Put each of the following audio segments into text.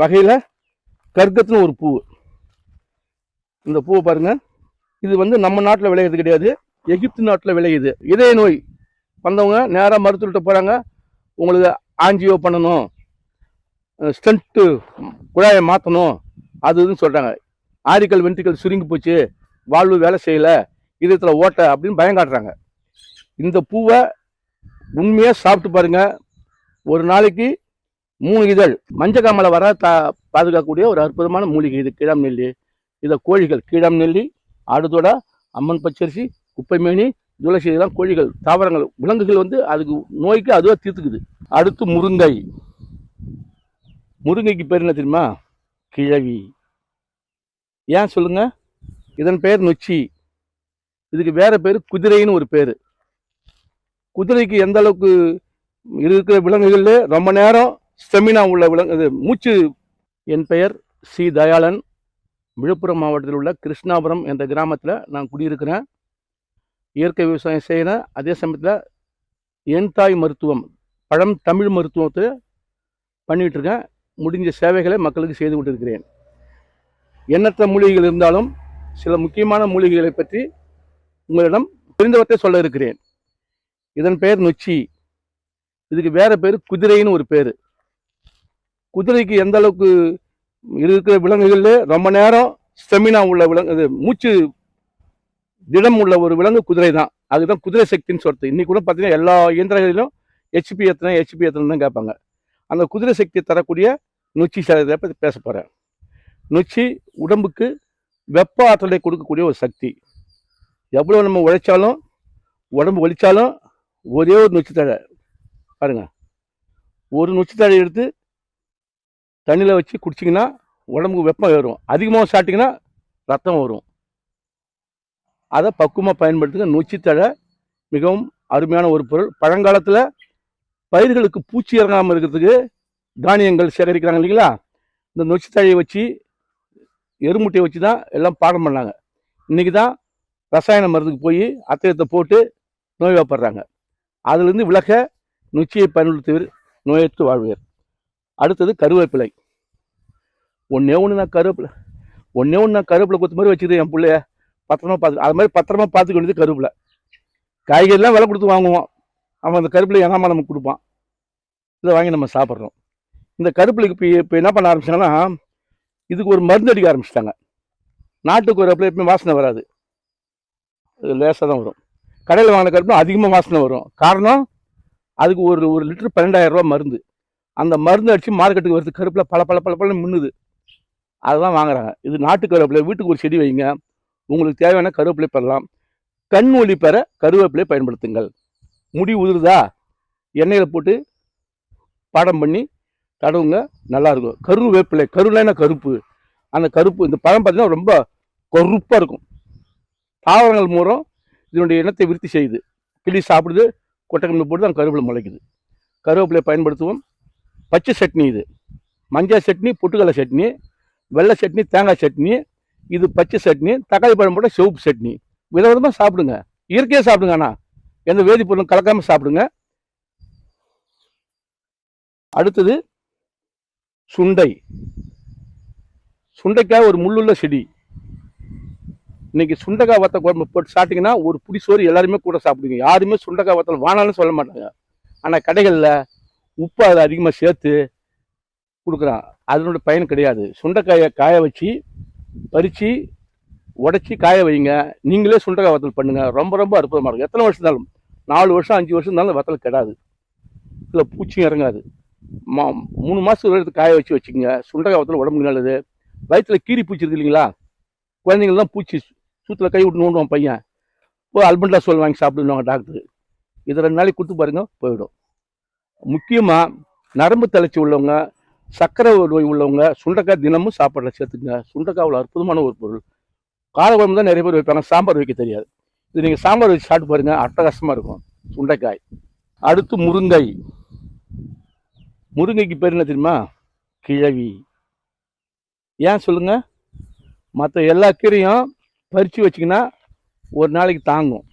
வகையில் கர்க்கத்துன்னு ஒரு பூ இந்த பூவை பாருங்கள் இது வந்து நம்ம நாட்டில் விளையிறது கிடையாது. எகிப்து நாட்டில் விளையுது. இதய நோய். வந்தவங்க நேராக மருத்துவர்கிட்ட போகிறாங்க உங்களுக்கு ஆஞ்சியோ பண்ணணும். ஸ்டண்ட்டு குழாயை மாற்றணும் அது இதுன்னு சொல்கிறாங்க ஆரிக்கல் வென்ட்ரிக்கல் சுருங்கி போச்சு. வாழ்வு வேலை செய்யலை. இதயத்தில் ஓட்டை அப்படின்னு பயம் காட்டுறாங்க. இந்த பூவை உண்மையாக சாப்பிட்டு பாருங்கள் ஒரு நாளைக்கு மூணு இதழ் மஞ்சக்காமலை வர தா பாதுகாக்கக்கூடிய ஒரு அற்புதமான மூலிகை. இது கீழாம் நெல்லி. இதை கோழிகள் கீழாம் நெல்லி ஆடுதோட அம்மன் பச்சரிசி குப்பைமேனி துளசி இதெல்லாம் கோழிகள் தாவரங்கள் விலங்குகள் வந்து அதுக்கு நோய்க்கு அதுவாக தீர்த்துக்குது. அடுத்து முருங்கை. முருங்கைக்கு பேர் என்ன தெரியுமா? கிழவி. ஏன் சொல்லுங்க? இதன் பெயர் நொச்சி. இதுக்கு வேற பேர் குதிரைன்னு ஒரு பேர். குதிரைக்கு எந்த அளவுக்கு இருக்கிற விலங்குகள்ல ரொம்ப நேரம் ஸ்டெமினா உள்ள விலங்கு இது மூச்சு. என் பெயர் சி. தயாளன். விழுப்புரம் மாவட்டத்தில் உள்ள கிருஷ்ணாபுரம் என்ற கிராமத்தில் நான் குடியிருக்கிறேன். இயற்கை விவசாயம் செய்கிறேன் அதே சமயத்தில் என் தாய் மருத்துவம் பழம் தமிழ் மருத்துவத்தை பண்ணிகிட்டு இருக்கேன் முடிஞ்ச சேவைகளை மக்களுக்கு செய்து கொண்டிருக்கிறேன் எண்ணற்ற மூலிகைகள் இருந்தாலும் சில முக்கியமான மூலிகைகளை பற்றி உங்களிடம் தெரிந்தவற்றை சொல்ல இருக்கிறேன். இதன் பெயர் நொச்சி. இதுக்கு வேறு பேர் குதிரைன்னு ஒரு பேர். குதிரைக்கு எந்த அளவுக்கு இருக்கிற விலங்குகள்ல ரொம்ப நேரம் ஸ்டெமினா உள்ள விலங்கு இது மூச்சு திடம் உள்ள ஒரு விலங்கு குதிரை தான் அதுதான் குதிரை சக்தின்னு சொல்றது. இன்னைக்கு கூட பார்த்தீங்கன்னா எல்லா இயந்திரங்களிலும் ஹெச்பி எத்தனை ஹெச்பி எத்தனை தான் கேட்பாங்க. அந்த குதிரை சக்தியை தரக்கூடிய நொச்சி சாதத்தை பற்றி பேச போகிறேன் நொச்சி உடம்புக்கு வெப்ப ஆற்றலை கொடுக்கக்கூடிய ஒரு சக்தி. எவ்வளோ நம்ம உழைச்சாலும் உடம்பு ஒழிச்சாலும் ஒரே ஒரு நொச்சி தழை. பாருங்க. ஒரு நொச்சி தழை எடுத்து தண்ணியில் வச்சு குடிச்சிங்கன்னா உடம்புக்கு வெப்பம் ஏறும். அதிகமாக சாப்பிட்டிங்கன்னா ரத்தம் வரும். அதை பக்குவமாக பயன்படுத்துங்க. நொச்சித்தழை மிகவும் அருமையான ஒரு பொருள். பழங்காலத்தில் பயிர்களுக்கு பூச்சி இறங்காமல் இருக்கிறதுக்கு தானியங்கள் சேகரிக்கிறாங்க இல்லைங்களா? இந்த நொச்சித்தழையை வச்சு எருமுட்டையை வச்சு தான் எல்லாம் பாடம் பண்ணாங்க. இன்றைக்கி தான் ரசாயன மருந்துக்கு போய் அத்தையத்தை போட்டு நோய் வாப்படுறாங்க. அதுலேருந்து விலக நொச்சியை பயன்படுத்துவர் நோயற்று வாழ்வீர். அடுத்தது கருவேப்பிலை. ஒன்றே ஒன்று நான் கருவேப்பிலை ஒன்றே ஒன்று நான் கருவேப்பிலை கொத்து மாதிரி வச்சுருக்கேன் என் பிள்ளைய பத்திரமா பார்த்து அது மாதிரி பத்திரமா பார்த்துக்க வேண்டியது கருவேப்பிலை. காய்கறிலாம் விலை கொடுத்து வாங்குவோம். அவன் அந்த கருவேப்பிலை எனாமல் நமக்கு கொடுப்பான். இதை வாங்கி நம்ம சாப்பிட்றோம். இந்த கருப்பிலைக்கு இப்போ இப்போ என்ன பண்ண ஆரம்பிச்சாங்கன்னா இதுக்கு ஒரு மருந்து அடிக்க ஆரம்பிச்சிட்டாங்க. நாட்டுக்கு ஒரு எப்பவுமே வாசனை வராது. அது லேசாக தான் வரும். கடையில் வாங்கின கருப்பு அதிகமாக வாசனை வரும். காரணம் அதுக்கு ஒரு ஒரு லிட்டர் பன்னெண்டாயிரம் ரூபா மருந்து. அந்த மருந்து அடித்து மார்க்கெட்டுக்கு வருது. கருப்பில் பல பல பல பல மின்னுது. அதுதான் வாங்குறாங்க. இது நாட்டு கருவேப்பிலை வீட்டுக்கு ஒரு செடி வைங்க. உங்களுக்கு தேவையான கருவேப்பிலை பெறலாம். கண் ஒளி பெற கருவேப்பிலை பயன்படுத்துங்கள். முடி உதிருதா? எண்ணெயில் போட்டு பாடம் பண்ணி தடவுங்க நல்லாயிருக்கும் கருவேப்பிலை கருலைனா கருப்பு. அந்த கருப்பு இந்த பழம் பார்த்தீங்கன்னா ரொம்ப கருப்பாக இருக்கும். தாவரங்கள் மூலம் இதனுடைய இனத்தை விருத்தி செய்யுது. கிளி சாப்பிடுது. கொட்டைக்கம்பு போட்டு தான் கருவேப்பிலை முளைக்குது. கருவேப்பிலை பயன்படுத்துவோம். பச்சை சட்னி இது. மஞ்சள் சட்னி பொட்டுக்கடலை சட்னி வெள்ளை சட்னி தேங்காய் சட்னி இது பச்சை சட்னி தக்காளி பழம் போட்ட சிவப்பு சட்னி. விதவிதமாக சாப்பிடுங்க. இயற்கையாக சாப்பிடுங்க அண்ணா. எந்த வேதிப்பொருளும் கலக்காமல் சாப்பிடுங்க. அடுத்தது சுண்டை. சுண்டைக்காய் ஒரு முள்ளுள்ள செடி. இன்னைக்கு சுண்டைக்காய் வத்த குழம்பு போட்டு சாப்பிட்டீங்கன்னா ஒரு புடி சோறு எல்லாருமே கூட சாப்பிடுவீங்க. யாருமே சுண்டைக்காய் வத்தல் வானாலும் சொல்ல மாட்டாங்க. ஆனால் கடைகளில் உப்பு அதை அதிகமாக சேர்த்து கொடுக்குறான். அதனோட பயன் கிடையாது. சுண்டைக்காயை காய வச்சு பறித்து உடச்சி காய வைங்க. நீங்களே சுண்டைக்காய் வத்தல் பண்ணுங்கள் ரொம்ப ரொம்ப அற்புதமாக இருக்கும். எத்தனை வருஷம் இருந்தாலும் நாலு வருஷம் அஞ்சு வருஷம் இருந்தாலும் வத்தல் கெடாது. இல்லை பூச்சியும் இறங்காது. மா மூணு மாதத்துக்கு எடுத்து காய வச்சு வச்சுக்கோங்க. சுண்டைக்காய் வத்தல் உடம்புக்கு நல்லது. வயிற்றுல கீரி பூச்சி இருக்கு இல்லைங்களா? குழந்தைங்கள்லாம் பூச்சி சூத்தில் கை விட்டு நோண்டுவான் பையன். போய் அல்பண்டா சொல் வாங்கி சாப்பிடுவாங்க டாக்டர். இது ரெண்டு நாளைக்கு கொடுத்து பாருங்க போயிடும். முக்கியமாக நரம்பு தளர்ச்சி உள்ளவங்க சர்க்கரை நோய் உள்ளவங்க சுண்டக்காய் தினமும் சாப்பாடில் சேர்த்துங்க சுண்டக்காய் அவ்வளோ அற்புதமான ஒரு பொருள். கார குழம்பு தான் நிறைய பேர் வைப்பாங்க. சாம்பார் வைக்க தெரியாது. இது நீங்கள் சாம்பார் வச்சு சாப்பிட்டு பாருங்க அட்டகாசமாக இருக்கும் சுண்டைக்காய். அடுத்து முருங்கை. முருங்கைக்கு பேர் என்ன தெரியுமா? கிழவி. ஏன் சொல்லுங்க? மற்ற எல்லா கீரையும் பறித்து வச்சிங்கன்னா ஒரு நாளைக்கு தாங்கும்.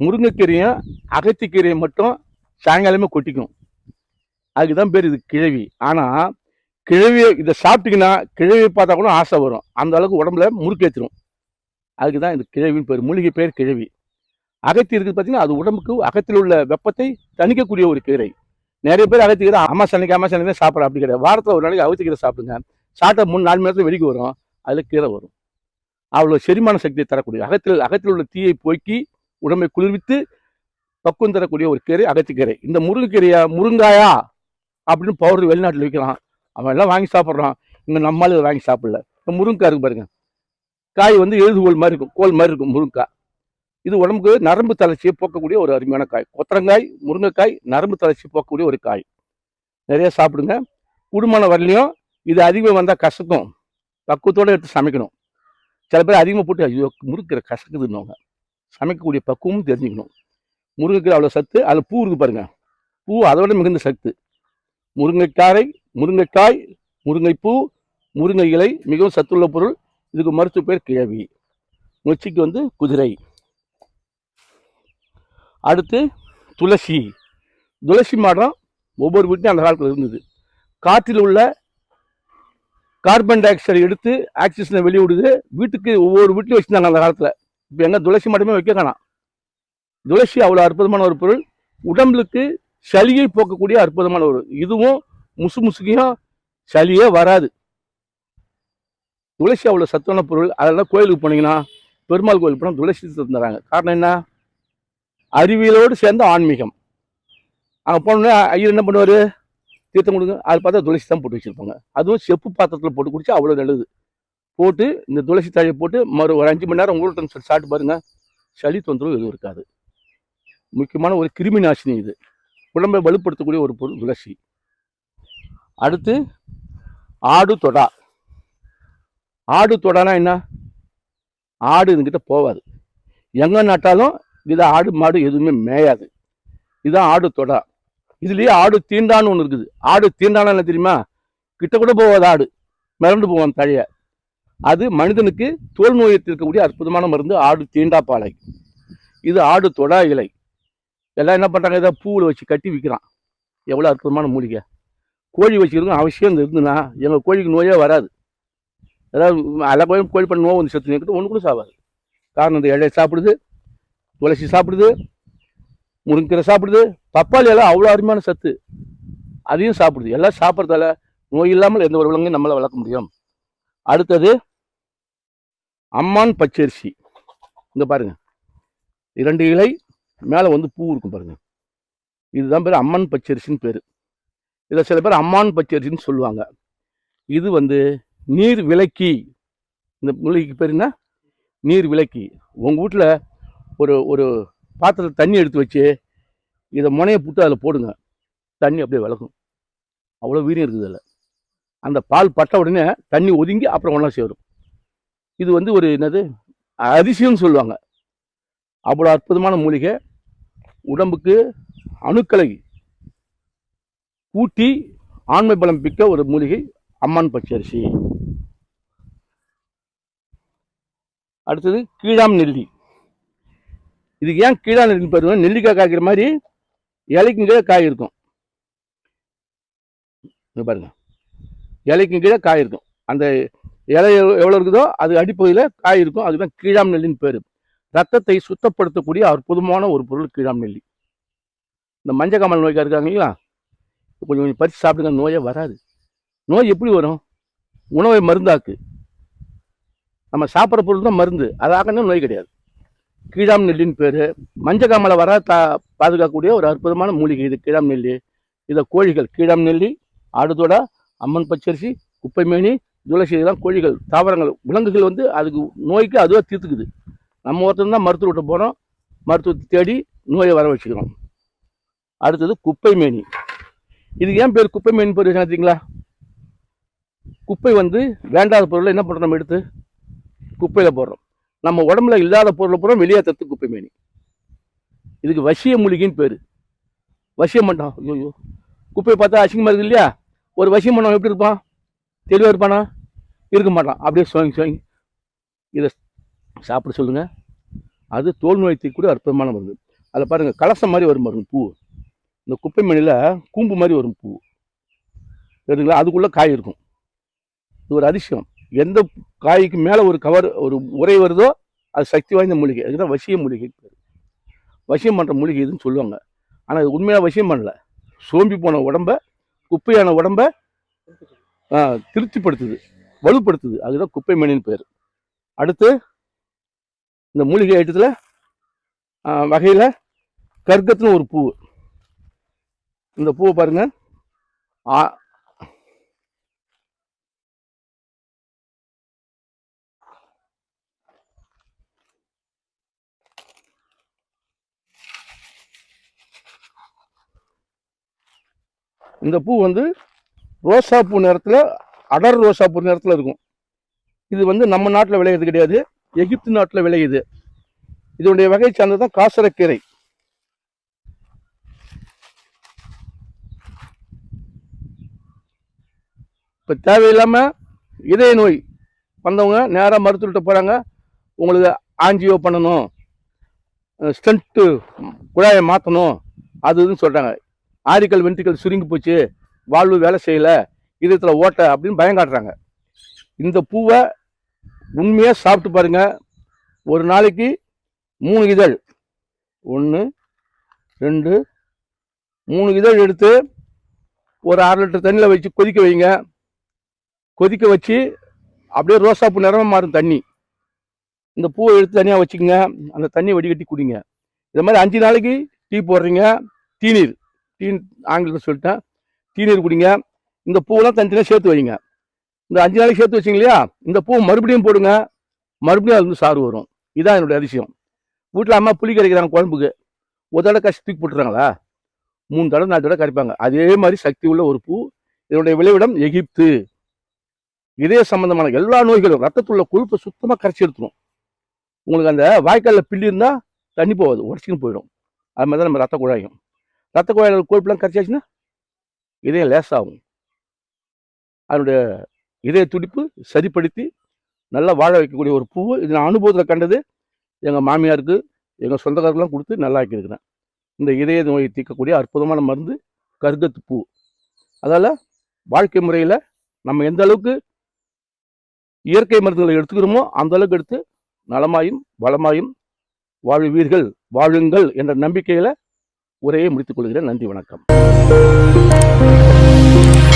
முருங்கைக்கீரையும் அகத்திக்கீரையும் மட்டும் சாயங்காலமே கொட்டிக்கும் அதுக்கு தான் பேர் இது கிழவி. ஆனால் கிழவியை இதை சாப்பிட்டீங்கன்னா கிழவியை பார்த்தா கூட ஆசை வரும். அந்த அளவுக்கு உடம்புல முறுக்கேற்றிடும் அதுக்கு தான் இந்த கிழவின்னு பேர். மூலிகை பேர் கிழவி. அகத்தி இருக்குது பார்த்தீங்கன்னா அது உடம்புக்கு அகத்தில் உள்ள வெப்பத்தை தணிக்கக்கூடிய ஒரு கீரை. நிறைய பேர் அகத்திக்கீரை அம்மா சனிக்கு அம்மா சனிக்கு தான் சாப்பிட்ற அப்படி கிடையாது. வாரத்தில் ஒரு நாளைக்கு அகத்திக்கீரை சாப்பிடுங்க. சாப்பிட்டா மூணு நாலு மணி நேரத்தில் வரும். அதில் கீரை வரும். அவ்வளோ செரிமான சக்தியை தரக்கூடிய அகத்தில் அகத்தில் உள்ள தீயை போக்கி உடம்பை குளிர்வித்து பக்குவம் தரக்கூடிய ஒரு கீரை அகத்திக்கீரை. இந்த முருங்கைக்கீரையா முருங்காயா அப்படின்னு பவுடர் வெளிநாட்டில் விற்கிறான் அவன் எல்லாம் வாங்கி சாப்பிட்றான். இங்கே நம்மளால இதை வாங்கி சாப்பிடல. இப்போ முருங்கைக்காய் இருக்கு பாருங்க. காய் வந்து எழுதுகோல் மாதிரி இருக்கும். கோல் மாதிரி இருக்கும் முருங்கைக்காய் இது உடம்புக்கு நரம்பு தளர்ச்சியை போக்கக்கூடிய ஒரு அருமையான காய். கொத்தரங்காய் முருங்கைக்காய் நரம்பு தளர்ச்சி போக்கக்கூடிய ஒரு காய். நிறைய சாப்பிடுங்க. குடும்பம் வரலையும் இது அதிகமாக வந்தால் கசக்கும். பக்குவத்தோடு எடுத்து சமைக்கணும். சில பேர் அதிகமாக போட்டு ஐயோ முறுக்கிற கசக்குதுன்னுவாங்க சமைக்கக்கூடிய பக்குவமும் தெரிஞ்சுக்கணும். முருங்கைக்கீரை அவ்வளோ சத்து அதில் பூ இருக்கு பாருங்க. பூ அதோட மிகுந்த சத்து. முருங்கைக்காரை முருங்கைக்காய் முருங்கைப்பூ முருங்கை இலை மிகவும் சத்துள்ள பொருள். இதுக்கு மருத்துவ பேர் கிழவி. நொச்சிக்கு வந்து குதிரை. அடுத்து துளசி. துளசி மரம் ஒவ்வொரு வீட்லையும் அந்த காலத்தில் இருந்தது. காற்றில் உள்ள கார்பன் டை ஆக்சைடை எடுத்து ஆக்சிஜனை வெளியிடுது வீட்டுக்கு ஒவ்வொரு வீட்லையும் வச்சுருந்தாங்க அந்த காலத்தில். இப்போ என்ன துளசி மரமே வைக்க காணாம். துளசி அவ்வளோ அற்புதமான ஒரு பொருள். உடம்புக்கு சளியை போக்கக்கூடிய அற்புதமான ஒரு இதுவும் முசு முசுக்கியும் சளியே வராது. துளசி அவ்வளோ சத்தான பொருள். அதெல்லாம் கோயிலுக்கு போனீங்கன்னா பெருமாள் கோயிலுக்கு போனால் துளசி தந்துடுறாங்க காரணம் என்ன? அறிவியலோடு சேர்ந்த ஆன்மீகம். அங்கே போனோடனே ஐயர் என்ன பண்ணுவார்? தீர்த்தம் கொடுங்க. அது பார்த்தா துளசி தான் போட்டு வச்சுருப்பாங்க. அதுவும் செப்பு பாத்திரத்தில் போட்டு குடிச்சா அவ்வளோ நல்லது. போட்டு இந்த துளசி தழையை போட்டு மறு ஒரு அஞ்சு மணி நேரம் உங்கள்கிட்ட சாப்பிட்டு பாருங்கள் சளி தொந்தரவு எதுவும் இருக்காது. முக்கியமான ஒரு கிருமி நாசினி இது. உடம்பை வலுப்படுத்தக்கூடிய ஒரு பொருள் துளசி. அடுத்து ஆடு தொடா. ஆடு தொடானா என்ன? ஆடு இதுகிட்ட போகாது எங்கே நட்டாலும் இது ஆடு மாடு எதுவுமே மேயாது. இதுதான் ஆடு தொடா. இதுலேயே ஆடு தீண்டான்னு ஒன்று இருக்குது. ஆடு தீண்டானா என்ன தெரியுமா? கிட்ட கூட போகாது ஆடு. மிரண்டு போவான் தழைய. அது மனிதனுக்கு தோல் நோயை தீர்க்கக்கூடிய அற்புதமான மருந்து ஆடு தீண்டாப்பாலை. இது ஆடு தொடா இலை. எல்லாம் என்ன பண்ணுறாங்க ஏதாவது பூவில் வச்சு கட்டி விற்கிறான் எவ்வளோ அற்புதமான மூலிகை. கோழி வச்சுருக்கோம் அவசியம் இந்த இருந்துன்னா எங்கள் கோழிக்கு நோயே வராது. ஏதாவது எல்லா கோழி பண்ண நோய் வந்து செத்து நிற்கிறது ஒன்று கூட சாவாது. காரணம் இந்த இலையை சாப்பிடுது துளசி சாப்பிடுது முருங்கீரை சாப்பிடுது. பப்பாளி எல்லாம் அவ்வளோ அருமையான சத்து. அதையும் சாப்பிடுது. எல்லாம் சாப்பிட்றதால நோய் இல்லாமல் எந்த ஒரு விலங்கையும் நம்மளால் வளர்க்க முடியும். அடுத்தது அம்மான் பச்சரிசி. இங்கே பாருங்கள் இரண்டு இலை மேலே வந்து பூ இருக்கும் பாருங்கள் இதுதான் பேர் அம்மன் பச்சரிசின்னு பேர். இதை சில பேர் அம்மான் பச்சரிசின்னு சொல்லுவாங்க. இது வந்து நீர் விலக்கி இந்த மூலிகைக்கு பேர் என்ன? நீர் விலக்கி உங்கள் வீட்டில் ஒரு ஒரு பாத்திரத்தில் தண்ணி எடுத்து வச்சு இதை முனையை புட்டு அதில் போடுங்க. தண்ணி அப்படியே விளக்கும் அவ்வளோ வீரியம் இருக்குது அதில். அந்த பால் பட்ட உடனே தண்ணி ஒதுங்கி அப்புறம் ஒன்றா சேரும். இது வந்து ஒரு என்னது? அதிசயம்னு சொல்லுவாங்க. அவ்வளோ அற்புதமான மூலிகை. உடம்புக்கு அணுக்களை கூட்டி ஆண்மை பலம் பிக்க ஒரு மூலிகை அம்மான் பச்சரிசி. அடுத்தது கீழாம் நெல்லி. இதுக்கு ஏன் கீழா நெல்லி பாருங்க நெல்லிக்காய் காய்க்கிற மாதிரி இலைக்கும் கீழே காய் இருக்கும். பாருங்க. இலைக்கும் கீழே காய் இருக்கும். அந்த இலை எவ்வளோ எவ்வளோ இருக்குதோ அது அடிப்பகுதியில் காய் இருக்கும். அதுதான் கீழாம் நெல்லின்னு பேர். ரத்தத்தை சுத்தப்படுத்தக்கூடிய அற்புதமான ஒரு பொருள் கீழாம் நெல்லி. இந்த மஞ்சள் காமல் நோய்க்கா இருக்காங்க இல்லைங்களா கொஞ்சம் கொஞ்சம் பறித்து சாப்பிடுங்க நோயே வராது. நோய் எப்படி வரும்? உணவை மருந்தாக்கு. நம்ம சாப்பிட்ற பொருள் தான் மருந்து. அதாகணும் நோய் கிடையாது. கீழாம் நெல்லின்னு பேர். மஞ்சள் காமலை வர தா பாதுகாக்கக்கூடிய ஒரு அற்புதமான மூலிகை இது கீழாம் நெல்லி. இதை கோழிகள் கீழாம் நெல்லி ஆடுதோடா அம்மன் பச்சரிசி குப்பைமேனி துளசி இதெல்லாம் கோழிகள் தாவரங்கள் விலங்குகள் வந்து அதுக்கு நோய்க்கு அதுவாக தீர்த்துக்குது. நம்ம ஒருத்தர் தான் மருத்துவர்கிட்ட போகிறோம் மருத்துவத்தை தேடி நோயை வர வச்சுக்கிறோம். அடுத்தது குப்பைமேனி இது ஏன் பேர் குப்பைமேனி பேர் தெரியுங்களா? குப்பை வந்து வேண்டாத பொருளை என்ன பண்ணுறோம் நம்ம எடுத்து? குப்பையில் போடுறோம். நம்ம உடம்புல இல்லாத பொருளை பூரா வெளியேற்றுறதுக்கு குப்பை மேனி. இதுக்கு வசிய மூலிகைன்னு பேர். வசியம் மண்டம் ஐயோ குப்பையை பார்த்தா அசிங்கமாக இருக்குது இல்லையா? ஒரு வசியம் மண்டம் எப்படி இருப்பான்? தெளிவாக இருப்பானா? இருக்க மாட்டான். அப்படியே சுவங்கி சுவங்கி இதை சாப்பிட சொல்லுங்க. அது தோல் நோய் கூட அற்புதமான மருந்து. அதில் பாருங்கள் கலசம் மாதிரி வரும் பாருங்கள் பூ. இந்த குப்பை மணியில் கூம்பு மாதிரி வரும் பூ. தெரியுங்களா அதுக்குள்ளே காய் இருக்கும். இது ஒரு அதிசயம். எந்த காய்க்கு மேலே ஒரு கவர் ஒரு உரை வருதோ அது சக்தி வாய்ந்த மூலிகை. அதுதான் வசிய மூலிகை வசியம் பண்ணுற மூலிகை இதுன்னு சொல்லுவாங்க. ஆனால் அது உண்மையாக வசியம் பண்ணல. சோம்பி போன உடம்ப குப்பையான உடம்ப திருப்திப்படுத்துது வலுப்படுத்துது. அதுதான் குப்பை மணின்னு பேர். அடுத்து இந்த மூலிகை ஐட்டத்தில் வகையில் கர்க்கத்துன்னு ஒரு பூ இந்த பூவை பாருங்க. ஆ இந்த பூ வந்து ரோசா பூ நேரத்தில் அடர் ரோசா பூ நேரத்தில் இருக்கும். இது வந்து நம்ம நாட்டில் விளையிறது கிடையாது. எகிப்து நாட்டில் விளையுது. இதனுடைய வகை சார்ந்தது தான் காசரக்கீரை. இப்போ தேவையில்லாமல் இதய நோய் வந்தவங்க நேராக மருத்துவர்கிட்ட போகிறாங்க உங்களுக்கு ஆஞ்சியோ பண்ணணும். ஸ்டண்ட்டு குழாயை மாற்றணும் அது இதுன்னு சொல்கிறாங்க ஆரிக்கல் வென்ட்ரிக்கல் சுருங்கி போச்சு. வாழ்வு வேலை செய்யலை. இதயத்தில் ஓட்டை அப்படின்னு பயம் காட்டுறாங்க. இந்த பூவை உண்மையாக சாப்பிட்டு பாருங்க. ஒரு நாளைக்கு மூணு இதழ். ஒன்று ரெண்டு மூணு இதழ் எடுத்து ஒரு அரை லிட்டர் தண்ணியில் வச்சு கொதிக்க வைங்க. கொதிக்க வச்சு அப்படியே ரோசாப்பூ நிறமாக மாறும் தண்ணி. இந்த பூவை எடுத்து தனியாக வச்சுக்கோங்க. அந்த தண்ணியை வடிகட்டி குடிங்க. இது மாதிரி அஞ்சு நாளைக்கு டீ போடுறீங்க. தீநீர். டீ ஆங்கிலத்தில் சொல்லிட்டேன். தீநீர் குடிங்க. இந்த பூவெல்லாம் தனித்தனியாக சேர்த்து வைங்க. இந்த அஞ்சு நாளைக்கு சேர்த்து வச்சிங்க இல்லையா இந்த பூ மறுபடியும் போடுங்க. மறுபடியும் அது வந்து சாறு வரும். இதான் என்னுடைய அதிசயம். வீட்டில் அம்மா புளி கரைக்கிறாங்க குழம்புக்கு. ஒரு தடவை கஷ்ட தூக்கி போட்டுறாங்களா? மூணு தடவை நாலு தடவை கரைப்பாங்க. அதே மாதிரி சக்தி உள்ள ஒரு பூ இதனுடைய விளைவிடம் எகிப்து. இதய சம்பந்தமான எல்லா நோய்களும் ரத்தத்துள்ள கொழுப்பை சுத்தமாக கரைச்சி எடுத்துரும். உங்களுக்கு அந்த வாய்க்காலில் பில்லி இருந்தால் தண்ணி போகாது உடச்சின்னு போயிடும். அது மாதிரி தான் நம்ம ரத்த குழாயும். ரத்த குழாயில் கொழுப்புலாம் கரைச்சாச்சுன்னா இதயம் லேசாகும். அதனுடைய இதய துடிப்பு சரிப்படுத்தி நல்லா வாழ வைக்கக்கூடிய ஒரு பூ இது நான் அனுபவத்தில் கண்டது எங்கள் மாமியாருக்கு எங்கள் சொந்தக்காரர்களும் கொடுத்து நல்லா ஆக்கியிருக்கிறேன். இந்த இதய நோயை தீர்க்கக்கூடிய அற்புதமான மருந்து கருகத்து பூ. அதால் வாழ்க்கை முறையில் நம்ம எந்த அளவுக்கு இயற்கை மருந்துகளை எடுத்துக்கிறோமோ அந்த அளவுக்கு எடுத்து நலமாயும் வளமாயும் வாழ்வீர்கள் வாழுங்கள் என்ற நம்பிக்கையில் உரையை முடித்துக் கொள்கிறேன். நன்றி வணக்கம்.